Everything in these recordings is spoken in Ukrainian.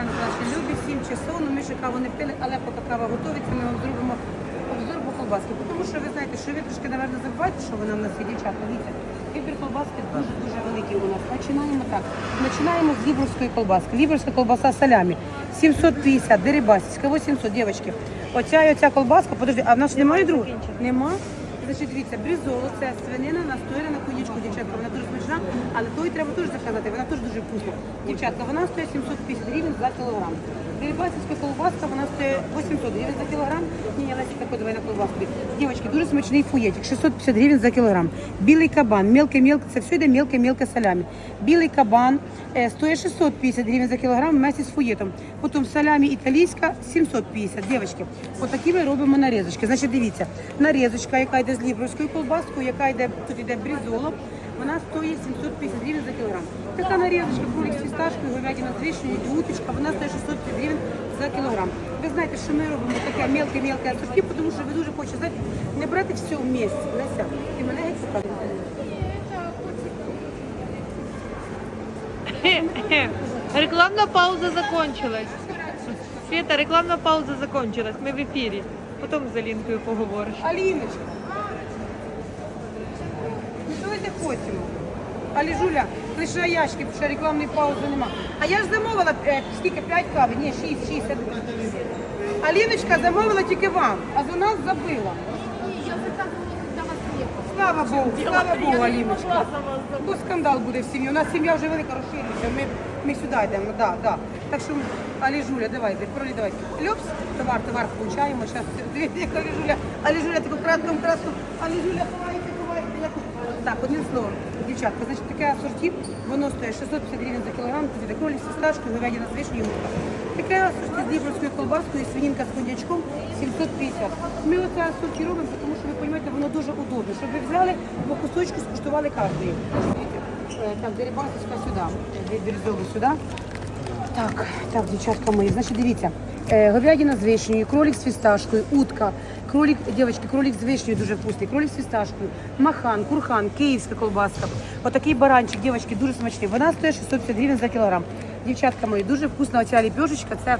ранок наші любі, 7 часов, ну ми ще каву не пили, але поки кава готується, ми вам зробимо обзор по колбаски. Тому що ви знаєте, що ви трошки, напевно, забуваєте, що вона в нас є дівчата. Дивіться, вибір колбаски дуже-дуже великий у нас. Починаємо так. Починаємо з ліберської колбаски. Ліберська колбаса салямі. 750, дерибасівська, 800, дівчатки. Оця і оця колбаска, подожди, а в нас немає другу? Нема? Значить, дивіться, брізоло це свинина настояна на конячку, дівчатка. Вона дуже смачна, але той треба теж заказати, вона теж дуже вкусна. Дівчатка, вона стоїть 750 гривень за кілограм. Дерибасівська колбаска, вона стоїть 800 гривень за кілограм. Ні, ні, Леся, тако, давай на колбаску. Дівчатки, дуже смачний фуєтик, 650 гривень за кілограм. Білий кабан, мелке-мелке, це все йде мелке-мелке салямі. Білий кабан е, стоїть 650 гривень за кілограм вместе з фуєтом. Потім салямі італійська 750. Дівчатки, отакі ми робимо нарізочки. Значить, дивіться, нарізочка, яка йде з лібровською колбаскою, яка йде, тут йде брізоло, вона стоїть 750 гривень за кілограм. Така нарізочка, кролик з фісташкою, говядина з вишнею, і уточка, вона стоїть 650 гривень за кілограм. Ви знаєте, що ми робимо таке мелке-мелке асорті, тому що ви дуже хочете, знаєте, не брати все в місці. Леся, ти мене геть показуєш? Рекламная пауза закончилась. Света, рекламна пауза закончилась. Ми в ефірі. Потім з Алінкою поговориш. Аліночка. Ну давайте хочемо. Але Жуля, лише ящики, тому що рекламної паузи нема. А я ж замовила е, скільки? 5 кави? Ні, 6, 6. Аліночка замовила тільки вам, а за нас забила. Слава Богу, слава Богу, Аліночка. Бо скандал буде в сім'ї. У нас сім'я вже велика розширюється. Ми, ми сюди йдемо, да, да. Так що, Алі Жуля, давайте, пролі, давайте. Льопс, товар, товар получаємо. Зараз дивіться, як Алі Жуля. Алі Жуля, таку кратком краску. Алі Жуля. Я тут. Так, одним словом, дівчатка, значить таке асорті, воно стоїть 650 гривень за кілограм, іде кролі з фісташкою, говядина з вишнею, мука. Таке асорті з лібровською колбаскою, свинінка з коньячком 750. Ми оце асорті робимо, тому що ви розумієте, воно дуже удобно, щоб ви взяли по кусочку, скуштували кожної. Е, Так, дерибасочка сюди, бірзову сюди. Так, так, дівчатка мої, значить, дивіться. Е, говядина з вишнею, кролик з фісташкою, утка, кролик, дівчатки, кролик з вишнею дуже вкусний, кролик з фісташкою, махан, курхан, київська колбаска. Отакий баранчик, дівчатки, дуже смачний. Вона стоїть 650 гривень за кілограм. Дівчатка мої, дуже вкусна оця ліпешечка. Це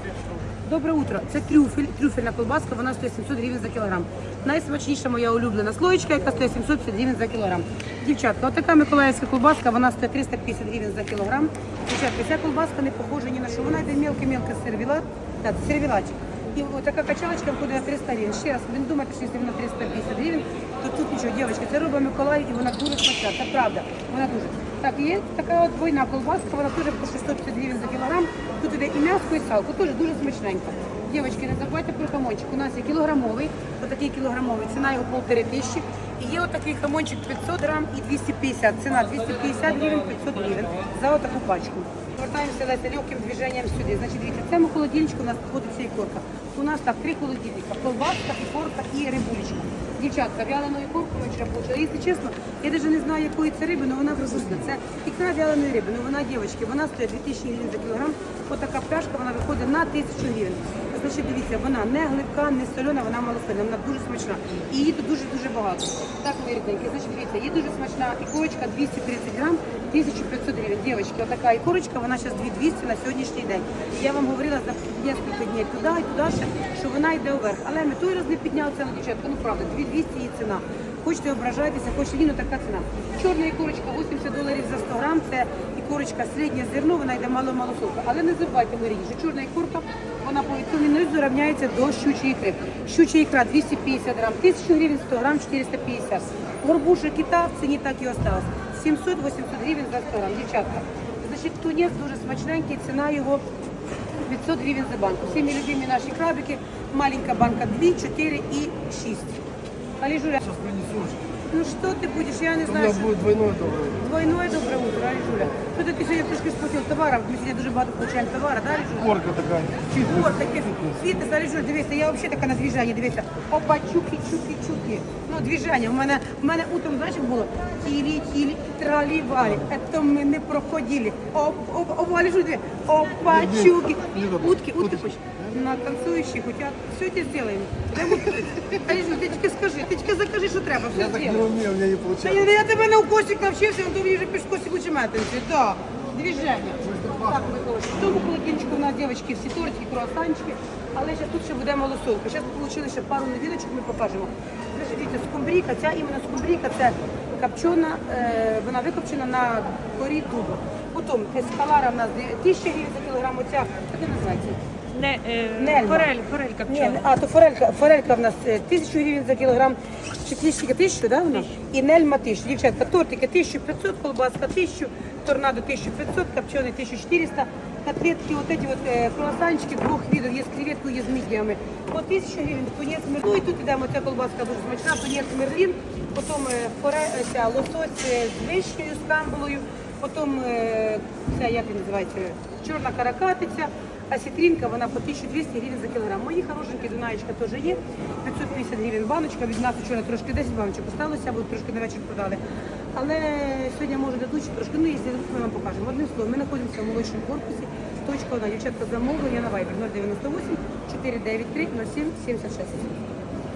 добре утро. Це трюфель, трюфельна колбаска, вона стоїть 700 гривень за кілограм. Найсмачніша моя улюблена слоєчка, яка стоїть 750 гривень за кілограм. Дівчатка, отака миколаївська колбаска, вона стоїть 350 гривень за кілограм. Дівчатка, ця колбаска не похожа ні на що. Вона йде мелкий-мелкий сервілат, так, І отака качалочка входить на 300 гривень. Ще раз, ви не думайте, що якщо вона 350 гривень, то тут нічого, дівчатки, це робить Миколаїв і вона дуже смачна, це правда. Вона дуже. Так, є така от двойна колбаска, вона теж по 650 гривень за кілограм. Тут іде і м'ясо, і салко, теж дуже смачненька. Дівчатки, не забувайте про хамончик. У нас є кілограмовий, отакий кілограмовий, ціна його полтори тисячі. І є отакий хамончик 500 грам і 250. Ціна 250 гривень, 500 гривень за отаку пачку. Повертаємося Леся легким движенням сюди. Значить, дивіться, в цьому холодильничку у нас знаходиться корка. У нас так три холодильника. Колбаска, і корка, і рибулечка. Дівчатка, вяленою корку ми вчора. Якщо чесно, я навіть не знаю, якої це риби, але вона вкусна. Це ікра вяленої риби. Ну вона, дівчатки, вона стоїть 2000 гривень за кілограм. Отака пляшка, вона виходить на 1000 гривень. Значить, дивіться, вона не глибка, не солена, вона малосольна, вона дуже смачна. І її тут дуже-дуже багато. Так, мої рідненькі, значить, дивіться, є дуже смачна ікорочка, 230 грам, 1500 гривень. Дівчатки, отака ікорочка, вона зараз 2200 на сьогоднішній день. І я вам говорила за кілька днів туди і туди ще, що вона йде вверх. Але ми той раз не підняли ціну, дівчатка, ну правда, 2200 її ціна. Хочете ображайтеся, хочете ні, ну така ціна. Чорна ікорочка 80 доларів за 100 грам, це ікорочка середнє зерно, вона йде мало-мало солка. Але не забувайте, рідні, що чорна ікорка, вона по вітаміну зарівняється до щучої ікри. Щуча ікра 250 грам, 1000 гривень, 100 грам, 450. Горбуша кита в ціні так і осталось. 700-800 гривень за 100 грам, дівчатка. Значить, тунець дуже смачненький, ціна його 500 гривень за банку. Всі мої любимі наші крабики, маленька банка 2, 4 і 6. Али Жуля, Сейчас принесешь. Ну що ти будеш, я не У знаю. меня що- будет двойное доброе. Двойное доброе утро, Али Жуля. Що ти сьогодні трошки сплатив товарів, ми сьогодні дуже багато получаємо товару, да, Али Жуля? Корка такая. Ось таке світи, Али Жуля, дивіться, я взагалі така на движення, дивіться. Опа, чуки, чуки, чуки. Ну, движення, у мене, у мене утром, знаєш, як було? Тілі, тілі, тралі, валі. Это ми не проходили. Оп, оп, оп, Али Жуля, диви. Опа, чуки. Утки, утки хоч. На танцующие хотят. Все это сделаем. Дай утки. Али Жуля, ти тільки скажи, ти тільки закажи, що треба, все так не у меня не Та получается. я, я тебе на укосик навчився, то мені вже пішкосик лучше мети. Да, движення. Так, в тому холодильничку у нас дівчатки всі тортики, круасанчики, але ще тут ще буде малосолка. Зараз отримали ще пару новиночок, ми покажемо. Значить, дивіться, скумбрійка, ця іменно скумбрійка, це копчена, е, вона викопчена на корі дуба. Потім ескалара в нас 1000 гривень за кілограм, оця, як вона називається? Не, е, Нельма. форель, форель Ні, копчена. а то форелька, форелька в нас е, 1000 гривень за кілограм, чи тисяча, тисячу, да, вона? І нельма 1000. Дівчатка, тортики 1500, колбаска 1000, торнадо 1500, копченый 1400, котлетки, вот эти вот э, круассанчики двух видов, є з креветкою, є з мідіями. По 1000 гривень, тунець мерлін. Ну і тут ідемо, ця колбаска дуже смачна, тунець мерлін, потім е, форе, е, ця лосось е, з вишнею, з камбалою, потім е, ця, як він називається, чорна каракатиця, а сітрінка, вона по 1200 гривень за кілограм. Мої хорошенькі Дунаєчка теж є. 550 гривень баночка. Від нас вчора трошки 10 баночок осталося, бо трошки на вечір продали. Але сьогодні може дадуть трошки. Ну, якщо дадуть, ми вам покажемо. Одним словом, ми знаходимося в молодшому корпусі. Точка одна. Дівчатка замовлення на вайбер 098 493 07 76.